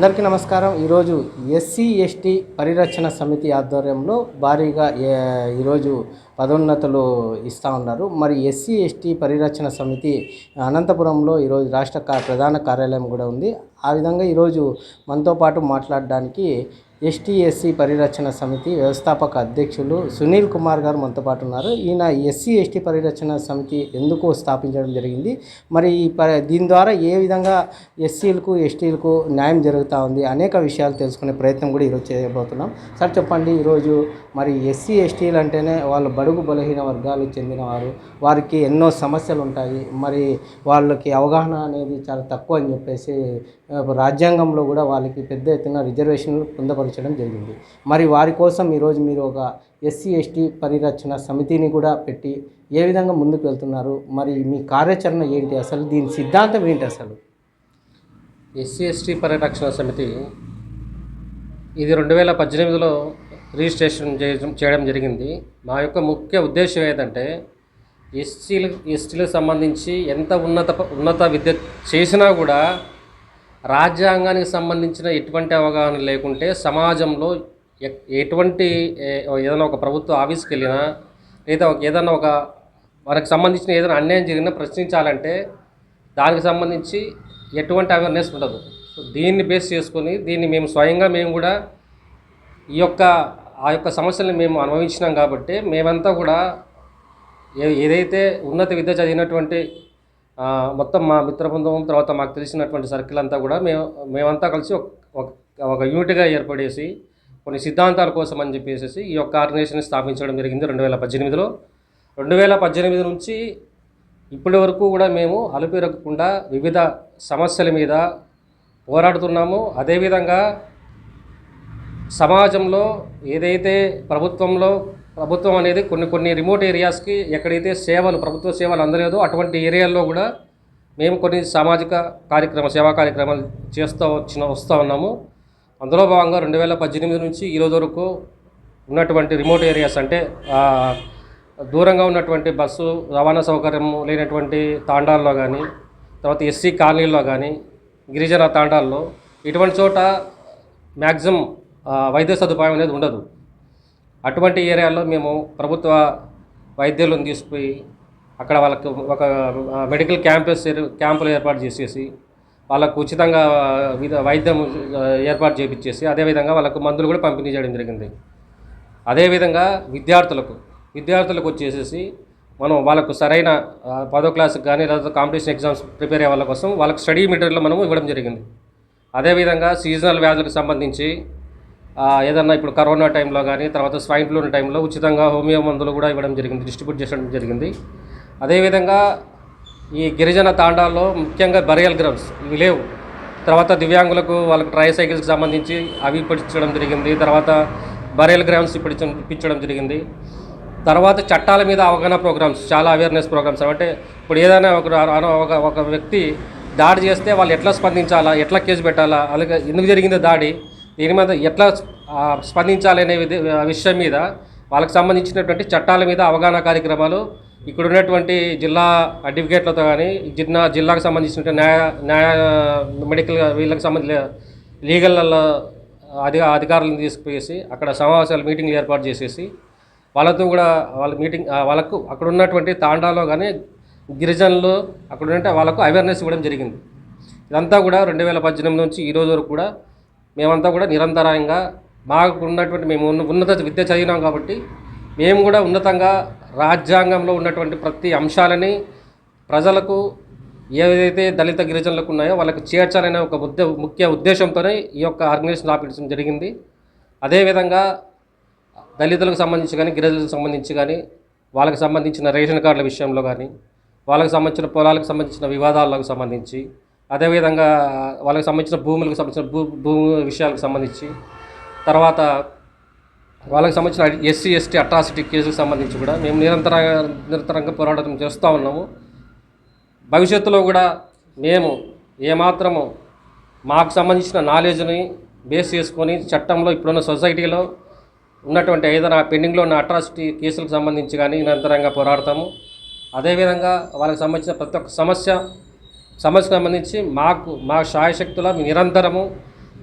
అందరికీ నమస్కారం. ఈరోజు ఎస్సీ ఎస్టీ పరిరక్షణ సమితి ఆధ్వర్యంలో భారీగా ఈరోజు పదోన్నతులు ఇస్తూ ఉన్నారు. మరి ఎస్సీ ఎస్టీ పరిరక్షణ సమితి అనంతపురంలో ఈరోజు రాష్ట్ర ప్రధాన కార్యాలయం కూడా ఉంది. ఆ విధంగా ఈరోజు మనతో పాటు మాట్లాడడానికి ఎస్టీ ఎస్సీ పరిరక్షణ సమితి వ్యవస్థాపక అధ్యక్షులు సునీల్ కుమార్ గారు మనతో పాటు ఉన్నారు. ఈయన ఎస్సీ ఎస్టీ పరిరక్షణ సమితి ఎందుకు స్థాపించడం జరిగింది? మరి ఈ ప దీని ద్వారా ఏ విధంగా ఎస్సీలకు ఎస్టీలకు న్యాయం జరుగుతూ ఉంది అనేక విషయాలు తెలుసుకునే ప్రయత్నం కూడా ఈరోజు చేయబోతున్నాం. సార్ చెప్పండి ఈరోజు మరి ఎస్సీ ఎస్టీలు అంటేనే వాళ్ళు బడుగు బలహీన వర్గాలు చెందినవారు వారికి ఎన్నో సమస్యలు ఉంటాయి మరి వాళ్ళకి అవగాహన అనేది చాలా తక్కువ అని చెప్పేసి రాజ్యాంగంలో కూడా వాళ్ళకి పెద్ద ఎత్తున రిజర్వేషన్లు ఏర్పరచడం జరిగింది. మరి వారి కోసం ఈరోజు మీరు ఒక ఎస్సీ ఎస్టీ పరిరక్షణ సమితిని కూడా పెట్టి ఏ విధంగా ముందుకు వెళ్తున్నారు? మరి మీ కార్యాచరణ ఏంటి అసలు? దీని సిద్ధాంతం ఏంటి అసలు? ఎస్సీ ఎస్టీ పరిరక్షణ సమితి ఇది రెండు వేల పద్దెనిమిదిలో రిజిస్ట్రేషన్ చేయడం చేయడం జరిగింది. మా యొక్క ముఖ్య ఉద్దేశం ఏంటంటే ఎస్సీలు ఎస్టీలకు సంబంధించి ఎంత ఉన్నత ఉన్నత విద్య చేసినా కూడా రాజ్యాంగానికి సంబంధించిన ఎటువంటి అవగాహన లేకుంటే సమాజంలో ఎటువంటి ఏదైనా ఒక ప్రభుత్వ ఆఫీస్కి వెళ్ళినా లేదా ఏదైనా ఒక మనకు సంబంధించిన ఏదైనా అన్యాయం జరిగినా ప్రశ్నించాలంటే దానికి సంబంధించి ఎటువంటి అవేర్నెస్ ఉండదు. సో దీన్ని బేస్ చేసుకొని దీన్ని మేము స్వయంగా మేము కూడా ఈ యొక్క ఆ యొక్క సమస్యలను మేము అనుభవించినాం కాబట్టి మేమంతా కూడా ఏ- ఏదైతే ఉన్నత విద్య చదివినటువంటి మొత్తం మా మిత్రబృందం తర్వాత మాకు తెలిసినటువంటి సర్కిల్ అంతా కూడా మేము మేమంతా కలిసి ఒక ఒక- ఒక యూనిట్గా ఏర్పడేసి కొన్ని సిద్ధాంతాల కోసం అని చెప్పేసి ఈ యొక్క ఆర్గనైజేషన్ స్థాపించడం జరిగింది రెండు వేల పద్దెనిమిదిలో. రెండు వేల పద్దెనిమిది నుంచి ఇప్పటి వరకు కూడా మేము అలుపెరగకుండా వివిధ సమస్యల మీద పోరాడుతున్నాము. అదేవిధంగా సమాజంలో ఏదైతే ప్రభుత్వంలో ప్రభుత్వం అనేది కొన్ని కొన్ని రిమోట్ ఏరియాస్కి ఎక్కడైతే సేవలు ప్రభుత్వ సేవలు అందలేదో అటువంటి ఏరియాల్లో కూడా మేము కొన్ని సామాజిక కార్యక్రమ సేవా కార్యక్రమాలు చేస్తూ వచ్చిన వస్తూ ఉన్నాము. అందులో భాగంగా రెండు వేల పద్దెనిమిది నుంచి ఈరోజు వరకు ఉన్నటువంటి రిమోట్ ఏరియాస్ అంటే దూరంగా ఉన్నటువంటి బస్సు రవాణా సౌకర్యం లేనటువంటి తాండాల్లో కానీ తర్వాత ఎస్సీ కాలనీల్లో కానీ గిరిజన తాండాల్లో ఇటువంటి చోట మ్యాక్సిమం వైద్య సదుపాయం అనేది ఉండదు. అటువంటి ఏరియాలో మేము ప్రభుత్వ వైద్యులను తీసుకుపోయి అక్కడ వాళ్ళకు ఒక మెడికల్ క్యాంపస్ క్యాంపులు ఏర్పాటు చేసేసి వాళ్ళకు ఉచితంగా వైద్యం ఏర్పాటు చేయించేసి అదేవిధంగా వాళ్ళకు మందులు కూడా పంపిణీ చేయడం జరిగింది. అదేవిధంగా విద్యార్థులకు విద్యార్థులకు వచ్చేసేసి మనం వాళ్ళకు సరైన పదో క్లాస్కి కానీ లేదా కాంపిటీషన్ ఎగ్జామ్స్ ప్రిపేర్ అయ్యే వాళ్ళ కోసం వాళ్ళకి స్టడీ మెటీరియల్ మనము ఇవ్వడం జరిగింది. అదేవిధంగా సీజనల్ వ్యాధులకు సంబంధించి ఏదన్నా ఇప్పుడు కరోనా టైంలో కానీ తర్వాత స్వైన్ ఫ్లూ టైంలో ఉచితంగా హోమియో మందులు కూడా ఇవ్వడం జరిగింది డిస్ట్రిబ్యూట్ చేయడం జరిగింది. అదేవిధంగా ఈ గిరిజన తాండాల్లో ముఖ్యంగా బరియల్ గ్రౌండ్స్ ఇవి లేవు. తర్వాత దివ్యాంగులకు వాళ్ళకి ట్రై సైకిల్స్ సంబంధించి అవి ఇప్పించడం జరిగింది తర్వాత బరియల్ గ్రౌండ్స్ ఇప్పించడం ఇప్పించడం జరిగింది. తర్వాత చట్టాల మీద అవగాహన ప్రోగ్రామ్స్ చాలా అవేర్నెస్ ప్రోగ్రామ్స్. అంటే ఇప్పుడు ఏదైనా ఒక ఒక ఒక వ్యక్తి దాడి చేస్తే వాళ్ళు ఎట్లా స్పందించాలా ఎట్లా కేసు పెట్టాలా అలాగే ఎందుకు జరిగింది దాడి? దీని మీద ఎట్లా స్పందించాలనే స్పందించాలి అనే విషయం మీద వాళ్ళకి సంబంధించినటువంటి చట్టాల మీద అవగాహన కార్యక్రమాలు ఇక్కడ ఉన్నటువంటి జిల్లా అడ్వకేట్లతో కానీ జిల్లా జిల్లాకు సంబంధించిన న్యాయ న్యాయ మెడికల్ వీళ్ళకి సంబంధించిన లీగల్ అధి అధికారులను తీసుకుపోయేసి అక్కడ సమావేశాలు మీటింగ్లు ఏర్పాటు చేసేసి వాళ్ళతో కూడా వాళ్ళ మీటింగ్ వాళ్ళకు అక్కడ ఉన్నటువంటి తాండాలో కానీ గిరిజనులు అక్కడ ఉంటే వాళ్ళకు అవేర్నెస్ ఇవ్వడం జరిగింది. ఇదంతా కూడా రెండు వేల పద్దెనిమిది నుంచి ఈ రోజు వరకు కూడా మేమంతా కూడా నిరంతరాయంగా మాకు ఉన్నటువంటి మేము ఉన్న ఉన్నత విద్య చదివినాం కాబట్టి మేము కూడా ఉన్నతంగా రాజ్యాంగంలో ఉన్నటువంటి ప్రతి అంశాలని ప్రజలకు ఏదైతే దళిత గిరిజనులకు ఉన్నాయో వాళ్ళకి చేర్చాలనే ఒక ముద్ద ముఖ్య ఉద్దేశంతోనే ఈ యొక్క ఆర్గనైజేషన్ స్థాపించడం జరిగింది. అదేవిధంగా దళితులకు సంబంధించి కానీ గిరిజనులకు సంబంధించి కానీ వాళ్ళకి సంబంధించిన రేషన్ కార్డుల విషయంలో కానీ వాళ్ళకి సంబంధించిన పొలాలకు సంబంధించిన వివాదాలకు సంబంధించి అదేవిధంగా వాళ్ళకి సంబంధించిన భూములకు సంబంధించిన భూ భూమి విషయాలకు సంబంధించి తర్వాత వాళ్ళకి సంబంధించిన ఎస్సీ ఎస్టీ అట్రాసిటీ కేసులకు సంబంధించి కూడా మేము నిరంతరంగా నిరంతరంగా పోరాటం చేస్తూ ఉన్నాము. భవిష్యత్తులో కూడా మేము ఏమాత్రము మాకు సంబంధించిన నాలెడ్జ్ని బేస్ చేసుకొని చట్టంలో ఇప్పుడున్న సొసైటీలో ఉన్నటువంటి ఏదైనా పెండింగ్లో ఉన్న అట్రాసిటీ కేసులకు సంబంధించి కానీ నిరంతరంగా పోరాడతాము. అదేవిధంగా వాళ్ళకి సంబంధించిన ప్రతి ఒక్క సమస్య సమస్యకు సంబంధించి మాకు మా శాయశక్తుల నిరంతరము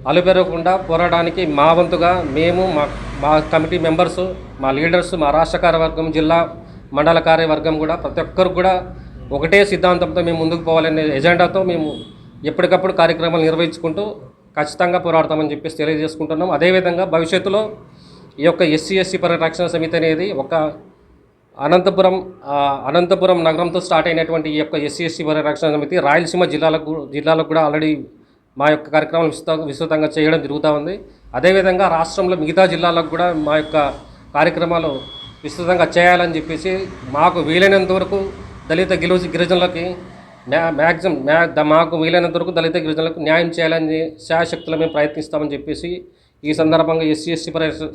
అలుపెరగకుండా పోరాడానికి మా వంతుగా మేము మా మా కమిటీ మెంబర్స్ మా లీడర్స్ మా రాష్ట్ర కార్యవర్గం జిల్లా మండల కార్యవర్గం కూడా ప్రతి ఒక్కరు కూడా ఒకటే సిద్ధాంతంతో మేము ముందుకు పోవాలనే ఎజెండాతో మేము ఎప్పటికప్పుడు కార్యక్రమాలు నిర్వహించుకుంటూ ఖచ్చితంగా పోరాడతామని చెప్పేసి తెలియజేసుకుంటున్నాం. అదేవిధంగా భవిష్యత్తులో ఈ యొక్క ఎస్సీ ఎస్సీ పరిరక్షణ సమితి అనేది ఒక అనంతపురం అనంతపురం నగరంతో స్టార్ట్ అయినటువంటి ఈ యొక్క ఎస్సీ ఎస్సీ రక్షణ సమితి రాయలసీమ జిల్లాలకు జిల్లాలకు కూడా ఆల్రెడీ మా యొక్క కార్యక్రమాలు విస్తృత విస్తృతంగా చేయడం జరుగుతూ ఉంది. అదేవిధంగా రాష్ట్రంలో మిగతా జిల్లాలకు కూడా మా యొక్క కార్యక్రమాలు విస్తృతంగా చేయాలని చెప్పేసి మాకు వీలైనంత వరకు దళిత గిలు గిరిజనులకి మ్యా మ్యాక్సిమం మాకు వీలైనంత వరకు దళిత గిరిజనులకు న్యాయం చేయాలని శాశక్తులు మేము ప్రయత్నిస్తామని చెప్పేసి ఈ సందర్భంగా ఎస్సీ ఎస్టీ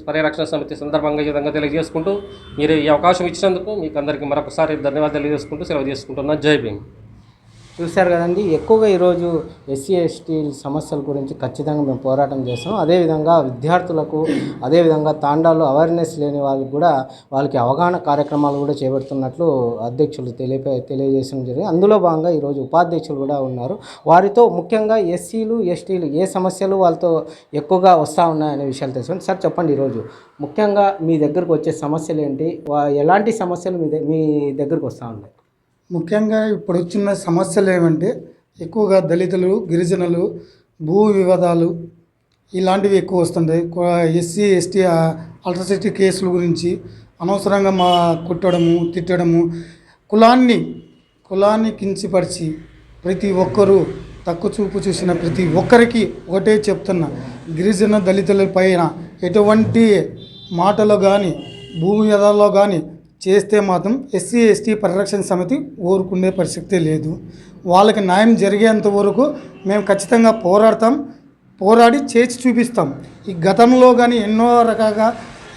పరిరక్షణ సమితి సందర్భంగా ఈ విధంగా తెలియజేసుకుంటూ మీరు ఈ అవకాశం ఇచ్చినందుకు మీకు అందరికీ మరొకసారి ధన్యవాదాలు తెలియజేసుకుంటూ సెలవు చేసుకుంటున్నా జై భీమ్. చూశారు కదండి ఎక్కువగా ఈరోజు ఎస్సీ ఎస్టీ సమస్యల గురించి ఖచ్చితంగా మేము పోరాటం చేస్తాం. అదేవిధంగా విద్యార్థులకు అదేవిధంగా తాండాలో అవేర్నెస్ లేని వాళ్ళకి కూడా వాళ్ళకి అవగాహన కార్యక్రమాలు కూడా చేపడుతున్నట్లు అధ్యక్షులు తెలియ తెలియజేయడం జరిగింది. అందులో భాగంగా ఈరోజు ఉపాధ్యక్షులు కూడా ఉన్నారు. వారితో ముఖ్యంగా ఎస్సీలు ఎస్టీలు ఏ సమస్యలు వాళ్ళతో ఎక్కువగా వస్తూ ఉన్నాయనే విషయాలు తెలుసుకోండి సార్ చెప్పండి ఈరోజు ముఖ్యంగా మీ దగ్గరకు వచ్చే సమస్యలు ఏంటి? వా- ఎలాంటి సమస్యలు మీ మీ దగ్గరకు వస్తూ ఉన్నాయి? ముఖ్యంగా ఇప్పుడు వచ్చిన సమస్యలు ఏమంటే ఎక్కువగా దళితులు గిరిజనులు భూ వివాదాలు ఇలాంటివి ఎక్కువ వస్తుంటాయి ఎస్సీ ఎస్టీ అల్ట్రాసిటీ కేసుల గురించి అనవసరంగా మా కొట్టడము తిట్టడము కులాన్ని కులాన్ని కించిపరిచి ప్రతి ఒక్కరూ తక్కువ చూపు చూసిన ప్రతి ఒక్కరికి ఒకటే చెప్తున్నా. గిరిజన దళితుల పైన ఎటువంటి మాటలో కానీ భూమి విధాల్లో కానీ చేస్తే మాత్రం ఎస్సీ ఎస్టీ పరిరక్షణ సమితి ఊరుకునే పరిస్థితి లేదు. వాళ్ళకి న్యాయం జరిగేంత వరకు మేము ఖచ్చితంగా పోరాడతాం పోరాడి చేసి చూపిస్తాం. ఈ గతంలో కానీ ఎన్నో రకాలుగా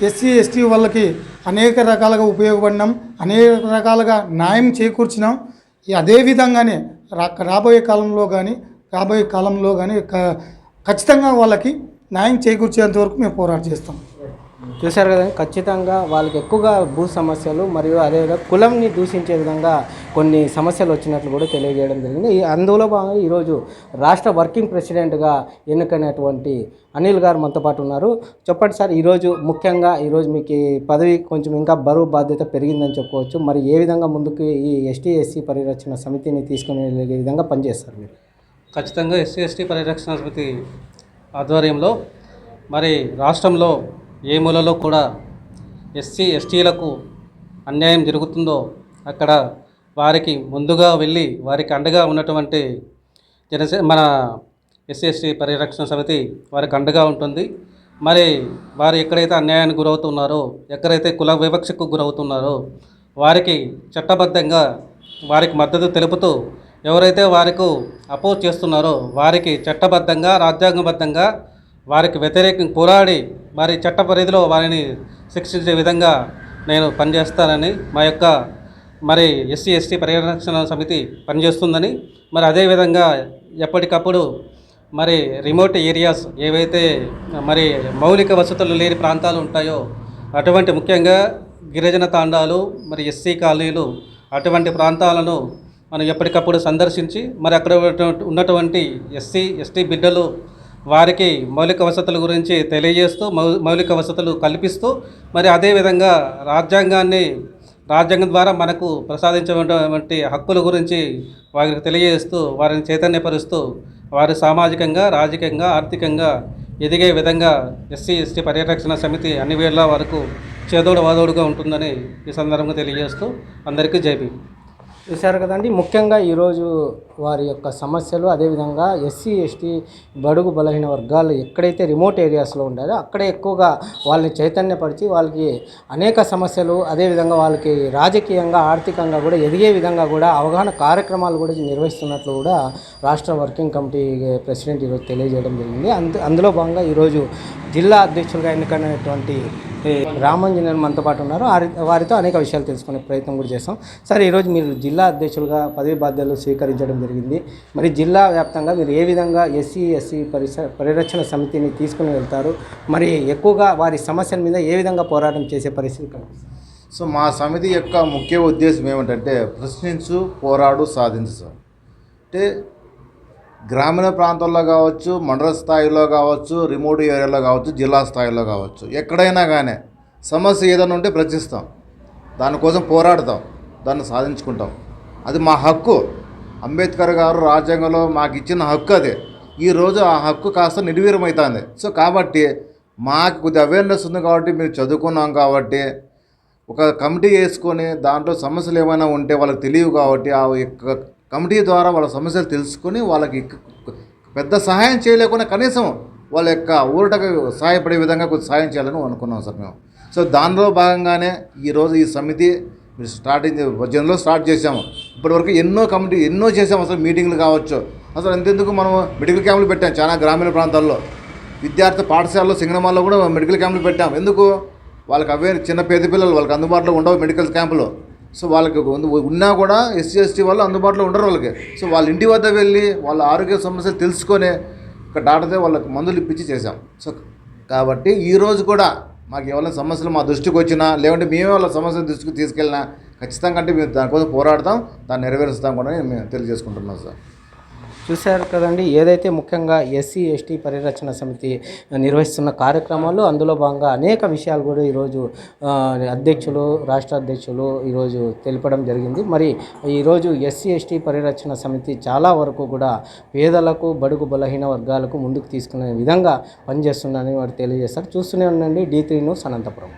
ఎస్సీ ఎస్టీ వాళ్ళకి అనేక రకాలుగా ఉపయోగపడినాం అనేక రకాలుగా న్యాయం చేకూర్చినాం. అదేవిధంగానే అదే విధంగానే రా రాబోయే కాలంలో కానీ రాబోయే కాలంలో కానీ ఖచ్చితంగా వాళ్ళకి న్యాయం చేకూర్చేంత వరకు మేము పోరాటం చేస్తాం. చూశారు కదా ఖచ్చితంగా వాళ్ళకి ఎక్కువగా భూ సమస్యలు మరియు అదేవిధంగా కులంని దూషించే విధంగా కొన్ని సమస్యలు వచ్చినట్లు కూడా తెలియజేయడం జరిగింది. ఈ అందులో భాగంగా ఈరోజు రాష్ట్ర వర్కింగ్ ప్రెసిడెంట్గా ఎన్నికైనటువంటి అనిల్ గారు మనతో పాటు ఉన్నారు. చెప్పండి సార్ ఈరోజు ముఖ్యంగా ఈరోజు మీకు ఈ పదవి కొంచెం ఇంకా బరువు బాధ్యత పెరిగిందని చెప్పుకోవచ్చు. మరి ఏ విధంగా ముందుకు ఈ ఎస్టీ ఎస్సీ పరిరక్షణ సమితిని తీసుకుని వెళ్ళే విధంగా పనిచేస్తారు మీరు? ఖచ్చితంగా ఎస్సీ ఎస్టీ పరిరక్షణ సమితి ఆధ్వర్యంలో మరి రాష్ట్రంలో ఏ మూలలో కూడా ఎస్సీ ఎస్టీలకు అన్యాయం జరుగుతుందో అక్కడ వారికి ముందుగా వెళ్ళి వారికి అండగా ఉన్నటువంటి జనసే మన ఎస్సీ ఎస్టీ పరిరక్షణ సమితి వారికి అండగా ఉంటుంది. మరి వారు ఎక్కడైతే అన్యాయానికి గురవుతున్నారో ఎక్కడైతే కుల వివక్షకు గురవుతున్నారో వారికి చట్టబద్ధంగా వారికి మద్దతు తెలుపుతూ ఎవరైతే వారికి అపోజ్ చేస్తున్నారో వారికి చట్టబద్ధంగా రాజ్యాంగబద్ధంగా వారికి వ్యతిరేకం పోరాడి వారి చట్ట పరిధిలో వారిని శిక్షించే విధంగా నేను పనిచేస్తానని మా యొక్క మరి ఎస్సీ ఎస్టీ పరిరక్షణ సమితి పనిచేస్తుందని మరి అదేవిధంగా ఎప్పటికప్పుడు మరి రిమోట్ ఏరియాస్ ఏవైతే మరి మౌలిక వసతులు లేని ప్రాంతాలు ఉంటాయో అటువంటి ముఖ్యంగా గిరిజన తాండాలు మరి ఎస్సీ కాలనీలు అటువంటి ప్రాంతాలను మనం ఎప్పటికప్పుడు సందర్శించి మరి అక్కడ ఉన్నటువంటి- ఉన్నటువంటి ఎస్సీ ఎస్టీ బిడ్డలు వారికి మౌలిక వసతుల గురించి తెలియజేస్తూ మౌ మౌలిక వసతులు కల్పిస్తూ మరి అదేవిధంగా రాజ్యాంగాన్ని రాజ్యాంగం ద్వారా మనకు ప్రసాదించినటువంటి హక్కుల గురించి వారికి తెలియజేస్తూ వారిని చైతన్యపరుస్తూ వారు సామాజికంగా రాజకీయంగా ఆర్థికంగా ఎదిగే విధంగా ఎస్సీ ఎస్టీ పరిరక్షణ సమితి అన్ని వేళ వరకు చేదోడు వాదోడుగా ఉంటుందని ఈ సందర్భంగా తెలియజేస్తూ అందరికీ జైబీ చూశారు కదండి. ముఖ్యంగా ఈరోజు వారి యొక్క సమస్యలు అదేవిధంగా ఎస్సీ ఎస్టీ బడుగు బలహీన వర్గాలు ఎక్కడైతే రిమోట్ ఏరియాస్లో ఉండారో అక్కడే ఎక్కువగా వాళ్ళని చైతన్యపరిచి వాళ్ళకి అనేక సమస్యలు అదేవిధంగా వాళ్ళకి రాజకీయంగా ఆర్థికంగా కూడా ఎదిగే విధంగా కూడా అవగాహన కార్యక్రమాలు కూడా నిర్వహిస్తున్నట్లు కూడా రాష్ట్ర వర్కింగ్ కమిటీ ప్రెసిడెంట్ ఈరోజు తెలియజేయడం జరిగింది. అందు అందులో భాగంగా ఈరోజు జిల్లా అధ్యక్షులుగా ఎన్నికైనటువంటి రామంజనర్ మనతో పాటు ఉన్నారు. వారితో అనేక విషయాలు తెలుసుకునే ప్రయత్నం కూడా చేస్తాం సార్ ఈరోజు మీరు జిల్లా అధ్యక్షులుగా పదవి బాధ్యతలు స్వీకరించడం జరిగింది. మరి జిల్లా వ్యాప్తంగా మీరు ఏ విధంగా ఎస్సీ ఎస్సీ పరిస పరిరక్షణ సమితిని తీసుకుని వెళ్తారు? మరి ఎక్కువగా వారి సమస్యల మీద ఏ విధంగా పోరాటం చేసే పరిస్థితి కనిపిస్తుంది? సో మా సమితి యొక్క ముఖ్య ఉద్దేశం ఏమిటంటే ప్రశ్నించు పోరాడు సాధించు సార్. అంటే గ్రామీణ ప్రాంతాల్లో కావచ్చు మండల స్థాయిలో కావచ్చు రిమోట్ ఏరియాలో కావచ్చు జిల్లా స్థాయిలో కావచ్చు. ఎక్కడైనా కానీ సమస్య ఏదైనా ఉంటే ప్రశ్నిస్తాం. దానికోసం పోరాడతాం. దాన్ని సాధించుకుంటాం. అది మా హక్కు. అంబేద్కర్ గారు రాజ్యాంగంలో మాకు ఇచ్చిన హక్కు అది. ఈరోజు ఆ హక్కు కాస్త నిర్వీరమవుతుంది సో కాబట్టి మాకు కొద్ది అవేర్నెస్ ఉంది కాబట్టి మేము చదువుకున్నాం కాబట్టి ఒక కమిటీ వేసుకొని దాంట్లో సమస్యలు ఏమైనా ఉంటే వాళ్ళకి తెలియవు కాబట్టి ఆ యొక్క కమిటీ ద్వారా వాళ్ళ సమస్యలు తెలుసుకొని వాళ్ళకి పెద్ద సహాయం చేయలేకుండా కనీసం వాళ్ళ యొక్క ఊరటకు సహాయపడే విధంగా కొంచెం సహాయం చేయాలని అనుకున్నాం సార్ మేము. సో దానిలో భాగంగానే ఈరోజు ఈ సమితి మీరు స్టార్టింగ్ జనరల్లో స్టార్ట్ చేసాము ఇప్పటివరకు ఎన్నో కమిటీ ఎన్నో చేసాము అసలు మీటింగ్లు కావచ్చు. అసలు ఎంతెందుకు మనం మెడికల్ క్యాంపులు పెట్టాం చాలా గ్రామీణ ప్రాంతాల్లో. విద్యార్థి పాఠశాలలో సింగనమాల్లో కూడా మెడికల్ క్యాంపులు పెట్టాం. ఎందుకు? వాళ్ళకి అవే చిన్న పేద పిల్లలు వాళ్ళకి అందుబాటులో ఉండవు మెడికల్ క్యాంపులు. సో వాళ్ళకి ఉన్నా కూడా ఎస్సీ ఎస్టీ వాళ్ళు అందుబాటులో ఉండరు వాళ్ళకి. సో వాళ్ళ ఇంటి వద్ద వెళ్ళి వాళ్ళ ఆరోగ్య సమస్యలు తెలుసుకొని ఒక డాక్టర్తో వాళ్ళకి మందులు ఇప్పించి చేసాం సో కాబట్టి ఈరోజు కూడా మాకు ఎవరైనా సమస్యలు మా దృష్టికి వచ్చినా లేదంటే మేమే వాళ్ళ సమస్యలు దృష్టికి తీసుకెళ్ళినా ఖచ్చితంగా అంటే మేము దానికోసం పోరాడతాం దాన్ని నెరవేరుస్తాం కూడా మేము తెలియజేసుకుంటున్నాం సార్. చూశారు కదండి ఏదైతే ముఖ్యంగా ఎస్సీ ఎస్టీ పరిరక్షణ సమితి నిర్వహిస్తున్న కార్యక్రమాలు అందులో భాగంగా అనేక విషయాలు కూడా ఈరోజు అధ్యక్షులు రాష్ట్ర అధ్యక్షులు ఈరోజు తెలపడం జరిగింది. మరి ఈరోజు ఎస్సీ ఎస్టీ పరిరక్షణ సమితి చాలా వరకు కూడా పేదలకు బడుగు బలహీన వర్గాలకు ముందుకు తీసుకునే విధంగా పనిచేస్తుందని వారు తెలియజేస్తారు చూస్తూనే ఉండండి డీ త్రీ న్యూస్ అనంతపురం.